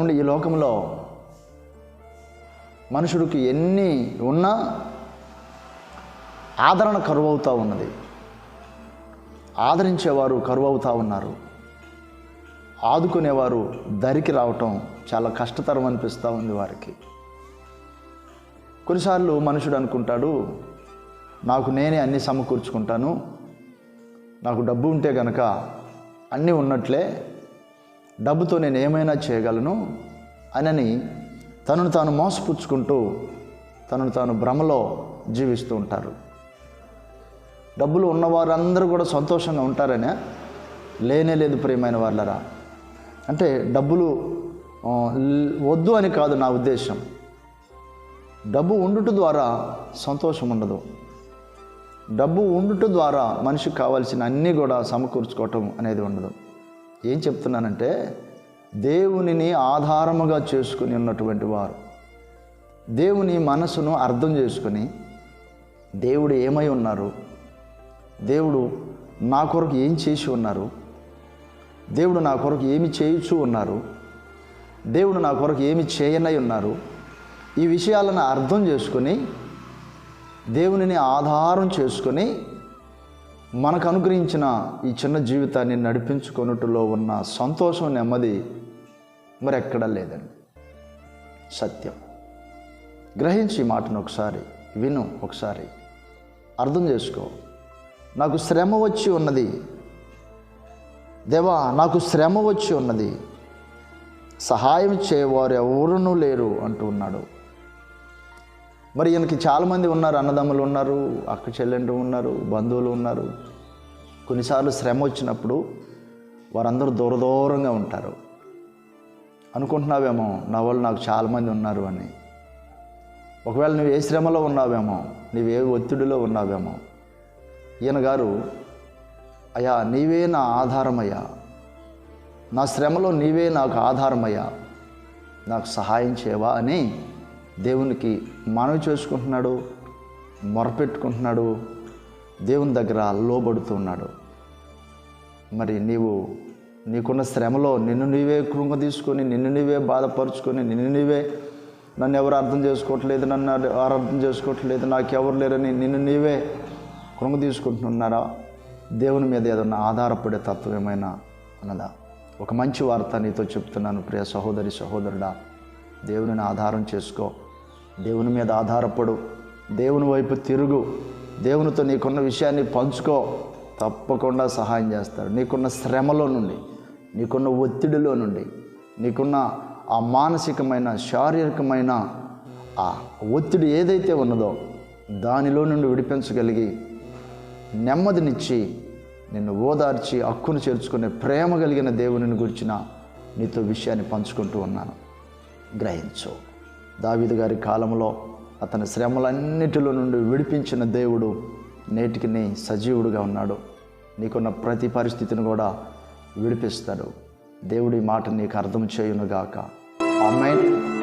చూడండి ఈ లోకంలో మనుషుడికి ఎన్ని ఉన్నా ఆదరణ కరువవుతూ ఉన్నది. ఆదరించేవారు కరువవుతూ ఉన్నారు. ఆదుకునేవారు దరికి రావటం చాలా కష్టతరం అనిపిస్తూ ఉంది వారికి. కొన్నిసార్లు మనుషుడు అనుకుంటాడు నాకు నేనే అన్నీ సమకూర్చుకుంటాను. నాకు డబ్బు ఉంటే గనక అన్నీ ఉన్నట్లే డబ్బుతో నేను ఏమైనా చేయగలను అనని తనను తాను మోసపుచ్చుకుంటూ తనను తాను భ్రమలో జీవిస్తూ ఉంటారు. డబ్బులు ఉన్నవారందరూ కూడా సంతోషంగా ఉంటారనే లేనే లేదు ప్రియమైన వాళ్ళరా అంటే డబ్బులు వద్దు అని కాదు నా ఉద్దేశం. డబ్బు ఉండుట ద్వారా సంతోషం ఉండదు. డబ్బు ఉండుట ద్వారా మనిషికి కావాల్సిన అన్నీ కూడా సమకూర్చుకోవటం అనేది ఉండదు. ఏం చెప్తున్నానంటే దేవునిని ఆధారముగా చేసుకుని ఉన్నటువంటి వారు. దేవుని మనసును అర్థం చేసుకొని దేవుడు ఏమై ఉన్నారు? దేవుడు నా కొరకు ఏం చేసి ఉన్నారు? దేవుడు నా కొరకు ఏమి చేయుచు ఉన్నారు? దేవుడు నా కొరకు ఏమి చేయనై ఉన్నారు? ఈ విషయాలను అర్థం చేసుకొని దేవునిని ఆధారం చేసుకొని మనకు అనుగ్రహించిన ఈ చిన్న జీవితాన్ని నడిపించుకొనుటలో ఉన్న సంతోషం నెమ్మది మరి ఎక్కడా లేదండి. సత్యం. గ్రహించి మాటను ఒకసారి విను ఒకసారి అర్థం చేసుకో. నాకు శ్రమ వచ్చి ఉన్నది. దేవా నాకు శ్రమ వచ్చి ఉన్నది. సహాయం చేయవారు ఎవరునూ లేరు అంటూ ఉన్నాడు. మరి ఈయనకి చాలామంది ఉన్నారు అన్నదమ్ములు ఉన్నారు అక్క చెల్లెండ్రు ఉన్నారు బంధువులు ఉన్నారు. కొన్నిసార్లు శ్రమ వచ్చినప్పుడు వారందరూ దూర దూరంగా ఉంటారు. అనుకుంటున్నావేమో నా వాళ్ళు నాకు చాలామంది ఉన్నారు అని. ఒకవేళ నువ్వు ఏ శ్రమలో ఉన్నావేమో నువ్వు ఏ ఒత్తిడిలో ఉన్నావేమో. ఈయన గారు అయ్యా నీవే నా ఆధారమయ్యా. నా శ్రమలో నీవే నాకు ఆధారమయ్యా. నాకు సహాయం చేయవా అని దేవునికి మనవి చేసుకుంటున్నాడు మొరపెట్టుకుంటున్నాడు దేవుని దగ్గర లోబడుతున్నాడు మరి నీవు నీకున్న శ్రమలో నిన్ను నీవే కృంగ తీసుకొని నిన్ను నీవే బాధపరుచుకొని నిన్ను నీవే నన్ను ఎవరు అర్థం చేసుకోవట్లేదు నన్ను ఎవరు అర్థం చేసుకోవట్లేదు నాకు ఎవరు లేరని నిన్ను నీవే కృంగ తీసుకుంటున్నారా? దేవుని మీద ఏదన్నా ఆధారపడే తత్వం ఏమైనా అన్నదా ఒక మంచి వార్త నీతో చెప్తున్నాను ప్రియ సహోదరి సహోదరుడా. దేవుని ఆధారం చేసుకో. దేవుని మీద ఆధారపడు. దేవుని వైపు తిరుగు. దేవునితో నీకున్న విషయాన్ని పంచుకో. తప్పకుండా సహాయం చేస్తాడు. నీకున్న శ్రమలో నుండి నీకున్న ఒత్తిడిలో నుండి నీకున్న ఆ మానసికమైన శారీరకమైన ఆ ఒత్తిడి ఏదైతే ఉన్నదో దానిలో నుండి విడిపించగలిగి నెమ్మదినిచ్చి నిన్ను ఓదార్చి హక్కును చేర్చుకునే ప్రేమ కలిగిన దేవునిని గురించిన నీతో విషయాన్ని పంచుకుంటూ ఉన్నాను. గ్రహించు. దావీదు గారి కాలంలో అతని శ్రమలన్నిటిలో నుండి విడిపించిన దేవుడు నేటికి నీ సజీవుడుగా ఉన్నాడు. నీకున్న ప్రతి పరిస్థితిని కూడా విడిపిస్తాడు. దేవుడి మాట నీకు అర్థం చేయునుగాక. ఆమెన్.